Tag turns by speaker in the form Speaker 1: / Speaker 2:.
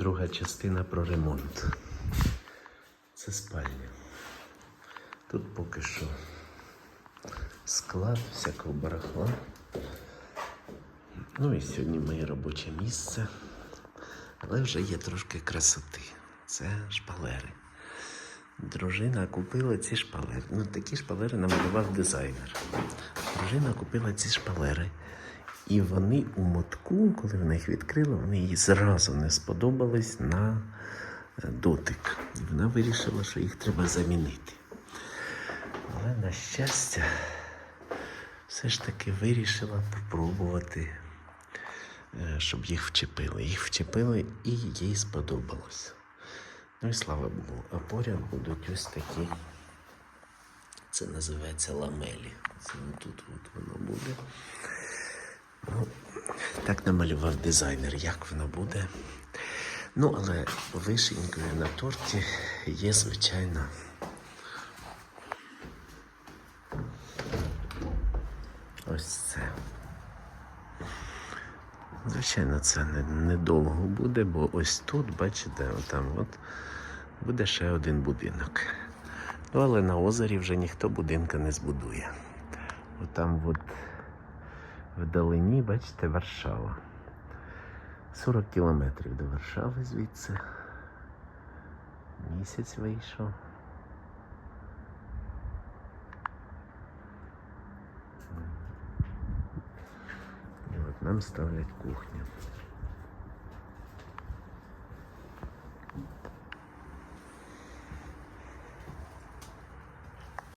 Speaker 1: Друга частина про ремонт. Це спальня. Тут поки що склад всякого барахла. Ну і сьогодні моє робоче місце. Але вже є трошки красоти. Це шпалери. Дружина купила ці шпалери. Ну, такі шпалери намалював дизайнер. Дружина купила ці шпалери. І вони у мотку, коли вона їх відкрила, вони їй зразу не сподобались на е, дотик. І вона вирішила, що їх треба замінити. Але, на щастя, все ж таки вирішила попробувати, е, щоб їх вчепили. Їх вчепили і їй сподобалось. Ну і слава Богу. А поряд будуть ось такі. Це називається ламелі. Це тут от воно буде. Так намалював дизайнер, як воно буде. Ну, але вишенькою на торті є, звичайно. Ось це. Звичайно, це не- недовго буде, бо ось тут, бачите, отам от буде ще один будинок. Ну, але на озері вже ніхто будинка не збудує. Отам от вдалині, бачите, Варшава. 40 кілометрів до Варшави звідси. Місяць вийшов. І от нам ставлять кухню.